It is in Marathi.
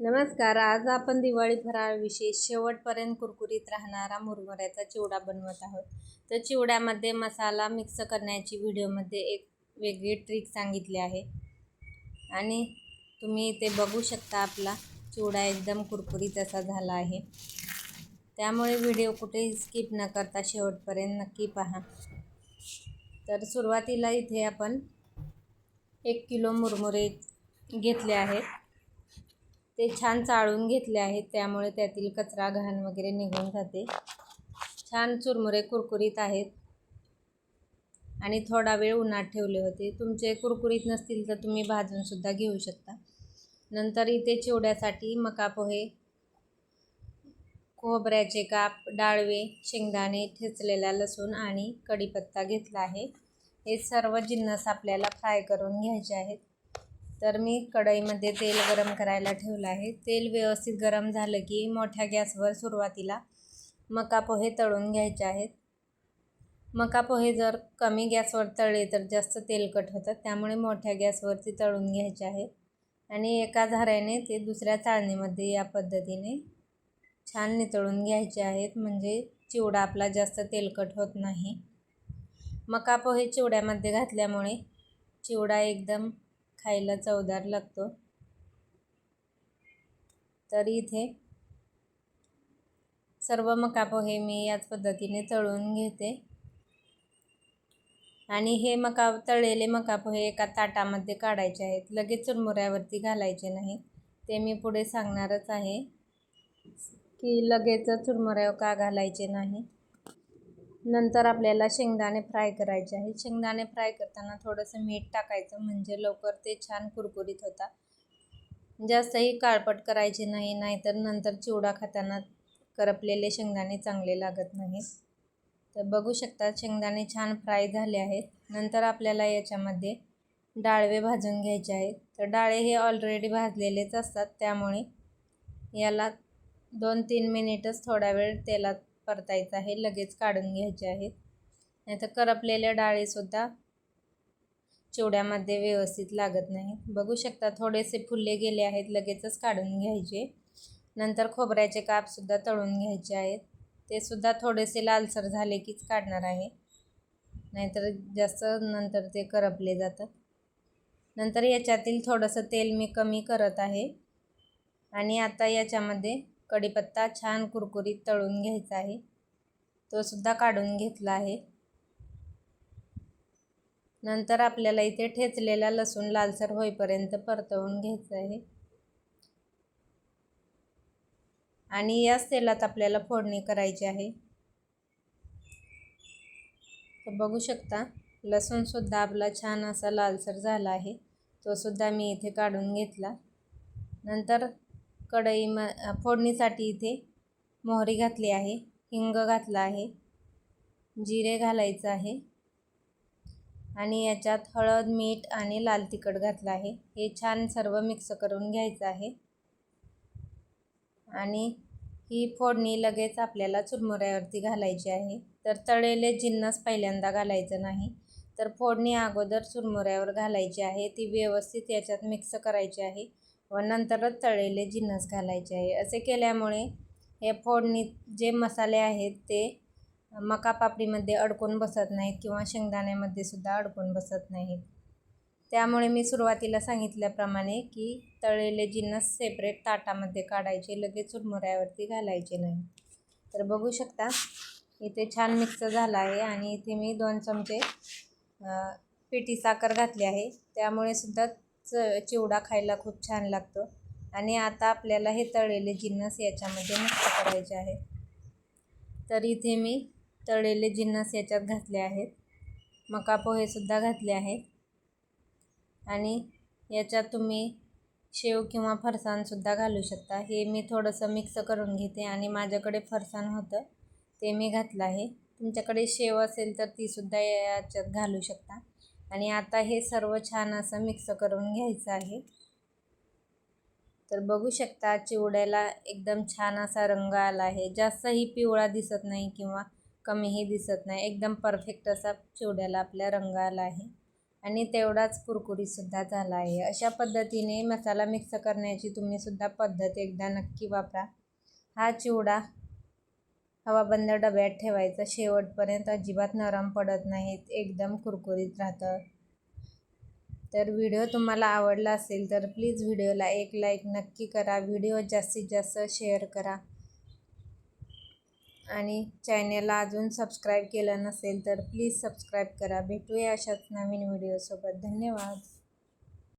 नमस्कार. आज आपण दिवाळी फराळविषयी शेवटपर्यंत कुरकुरीत राहणारा मुरमुऱ्याचा चिवडा बनवत आहोत. तर चिवड्यामध्ये मसाला मिक्स करण्याची व्हिडिओमध्ये एक वेगळी ट्रिक सांगितली आहे. आणि तुम्ही इथे बघू शकता आपला चिवडा एकदम कुरकुरीत असा झाला आहे. त्यामुळे व्हिडिओ कुठेही स्किप न करता शेवटपर्यंत नक्की पहा. तर सुरुवातीला इथे आपण एक किलो मुरमुरे घेतले आहेत. ते छान चाळून घेतले आहेत त्यामुळे त्यातील कचरा घाण वगैरे निघून जाते. छान चुरमुरे कुरकुरीत आहेत. आणि थोडा वेळ उन्हात ठेवले होते. तुमचे कुरकुरीत नसतील तर तुम्ही भाजूनसुद्धा घेऊ शकता. नंतर इथे चिवड्यासाठी मका पोहे खोबऱ्याचे काप डाळवे शेंगदाणे ठेचलेला लसूण आणि कढीपत्ता घेतला आहे. हे सर्व जिन्नस आपल्याला फ्राय करून घ्यायचे आहेत. तर मी कढईमध्ये तेल गरम करायला ठेवलं आहे. तेल व्यवस्थित गरम झालं की मोठ्या गॅसवर सुरुवातीला मका पोहे तळून घ्यायचे आहेत. मका पोहे जर कमी गॅसवर तळले तर जास्त तेलकट होतात त्यामुळे मोठ्या गॅसवरती तळून घ्यायचे आहेत. आणि एका झाऱ्याने ते दुसऱ्या चाळणीमध्ये या पद्धतीने छान नितळून घ्यायचे आहेत म्हणजे चिवडा आपला जास्त तेलकट होत नाही. मका पोहे चिवड्यामध्ये घातल्यामुळे चिवडा एकदम खायला चवदार लागतो. तर इथे सर्व मका पोहे मी याच पद्धतीने तळून घेते. आणि हे मका तळलेले मका पोहे एका ताटामध्ये काढायचे आहेत. लगेच चुरमुऱ्यावरती घालायचे नाही. ते मी पुढे सांगणारच आहे की लगेच चुरमुऱ्यावर का घालायचे नाही. नंतर आपल्याला शेंगदाणे फ्राय करायचे आहे. शेंगदाणे फ्राय करताना थोडंसं मीठ टाकायचं म्हणजे लवकर ते छान कुरकुरीत होतात. जास्तही काळपट करायचे नाही नाहीतर नंतर चिवडा खाताना करपलेले शेंगदाणे चांगले लागत नाहीत. तर बघू शकता शेंगदाणे छान फ्राय झाले आहेत. नंतर आपल्याला याच्यामध्ये डाळवे भाजून घ्यायचे आहेत. तर डाळे हे ऑलरेडी भाजलेलेच असतात त्यामुळे याला दोन तीन मिनिटच थोडा वेळ तेलात परतायचं आहे लगेच काढून घ्यायचे आहेत. नाहीतर करपलेल्या डाळीसुद्धा चिवड्यामध्ये व्यवस्थित लागत नाहीत. बघू शकता थोडेसे फुलले गेले आहेत लगेचच काढून घ्यायचे. नंतर खोबऱ्याचे कापसुद्धा तळून घ्यायचे आहेत. ते सुद्धा थोडेसे लालसर झाले कीच काढणार आहे. नाहीतर जास्त नंतर ते करपले जातात. नंतर याच्यातील थोडंसं तेल मी कमी करत आहे. आणि आता याच्यामध्ये कढीपत्ता छान कुरकुरीत तळून घ्यायचा आहे. तो सुद्धा काढून घेतला आहे. नंतर आपल्याला इथे ठेचलेला लसूण लालसर होईपर्यंत परतवून घ्यायचं आहे. आणि याच तेलात आपल्याला फोडणी करायची आहे. तर बघू शकता लसूणसुद्धा आपला छान असा लालसर झाला आहे. तो सुद्धा मी इथे काढून घेतला. नंतर कढई म फोडणीसाठी इथे मोहरी घातली आहे हिंग घातला आहे जिरे घालायचं आहे आणि याच्यात हळद मीठ आणि लाल तिखट घातलं आहे. हे छान सर्व मिक्स करून घ्यायचं आहे. आणि ही फोडणी लगेच आपल्याला चुरमुऱ्यावरती घालायची आहे. तर तळलेले जिन्नस पहिल्यांदा घालायचं नाही. तर फोडणी अगोदर चुरमुऱ्यावर घालायची आहे. ती व्यवस्थित याच्यात मिक्स करायची आहे. व नंतरच तळलेले जिन्नस घालायचे आहे. असे केल्यामुळे हे फोडणीत जे मसाले आहेत ते मका पापडीमध्ये अडकून बसत नाहीत किंवा शेंगदाण्यामध्ये सुद्धा अडकून बसत नाहीत. त्यामुळे मी सुरुवातीला सांगितल्याप्रमाणे की तळलेले जिन्नस सेपरेट ताटामध्ये काढायचे लगेच चुरमुऱ्यावरती घालायचे नाही. तर बघू शकता इथे छान मिक्स झाला आहे आणि इथे मी दोन चमचे पिठी साखर घातली आहे. त्यामुळे सुद्धा च चिवडा खायला खूप छान लागतो. आणि आता आपल्याला हे तळलेले जिन्नस याच्यामध्ये मिक्स करायचे आहे. तर इथे मी तळलेले जिन्नस याच्यात घातले आहेत. मका पोहेसुद्धा घातले आहेत. आणि याच्यात तुम्ही शेव किंवा फरसाणसुद्धा घालू शकता. हे मी थोडंसं मिक्स करून घेते आणि माझ्याकडे फरसाण होतं ते मी घातलं आहे. तुमच्याकडे शेव असेल तर तीसुद्धा याच्यात घालू शकता. आणि आता हे सर्व छान असं मिक्स करून घ्यायचं आहे. तर बघू शकता चिवड्याला एकदम छान असा रंग आला आहे. जास्तही पिवळा दिसत नाही किंवा कमीही दिसत नाही. एकदम परफेक्ट असा चिवड्याला आपल्या रंग आला आहे. आणि तेवढाच कुरकुरीसुद्धा झाला आहे. अशा पद्धतीने मसाला मिक्स करण्याची तुम्हीसुद्धा पद्धत एकदा नक्की वापरा. हा चिवडा हवाबंद डब्यात ठेवायचं. शेवटपर्यंत अजिबात नरम पडत नाहीत. एकदम कुरकुरीत राहतं. तर व्हिडिओ तुम्हाला आवडला असेल तर प्लीज व्हिडिओला एक लाईक नक्की करा. व्हिडिओ जास्तीत जास्त शेअर करा. आणि चॅनेलला अजून सबस्क्राईब केलं नसेल तर प्लीज सबस्क्राईब करा. भेटूया अशाच नवीन व्हिडिओसोबत. धन्यवाद.